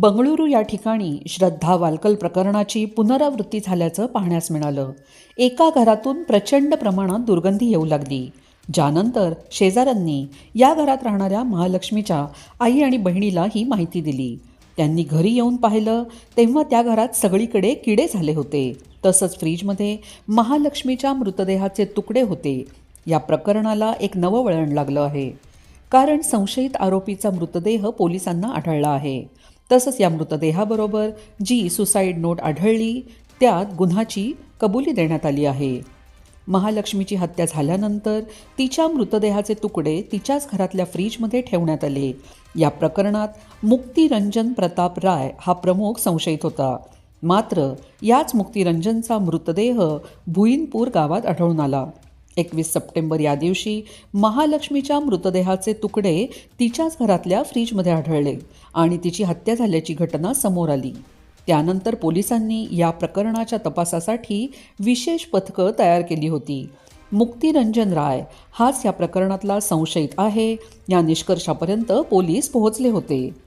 बंगळुरू या ठिकाणी श्रद्धा वालकल प्रकरणाची पुनरावृत्ती झाल्याचं पाहण्यास मिळालं. एका घरातून प्रचंड प्रमाणात दुर्गंधी येऊ लागली. ज्यानंतर शेजाऱ्यांनी या घरात राहणाऱ्या महालक्ष्मीच्या आई आणि बहिणीला ही माहिती दिली. त्यांनी घरी येऊन पाहिलं तेव्हा त्या घरात सगळीकडे किडे झाले होते. तसंच फ्रीजमध्ये महालक्ष्मीच्या मृतदेहाचे तुकडे होते. या प्रकरणाला एक नवं वळण लागलं आहे. कारण संशयित आरोपीचा मृतदेह पोलिसांना आढळला आहे. तसंच या मृतदेहाबरोबर जी सुसाईड नोट आढळली त्यात गुन्हाची कबुली देण्यात आली आहे. महालक्ष्मीची हत्या झाल्यानंतर तिच्या मृतदेहाचे तुकडे तिच्याच घरातल्या फ्रीजमध्ये ठेवण्यात आले. या प्रकरणात मुक्तिरंजन प्रताप राय हा प्रमुख संशयित होता. मात्र याच मुक्तिरंजनचा मृतदेह भुईनपूर गावात आढळून आला. एकवीस सप्टेंबर या दिवशी महालक्ष्मीच्या मृतदेहाचे तुकडे तिच्याच घरातल्या फ्रीजमध्ये आढळले आणि तिची हत्या झाल्याची घटना समोर आली. त्यानंतर पोलिसांनी या प्रकरणाच्या तपासासाठी विशेष पथकं तयार केली होती. मुक्तिरंजन राय हाच या प्रकरणातला संशयित आहे. या निष्कर्षापर्यंत पोलीस पोहोचले होते.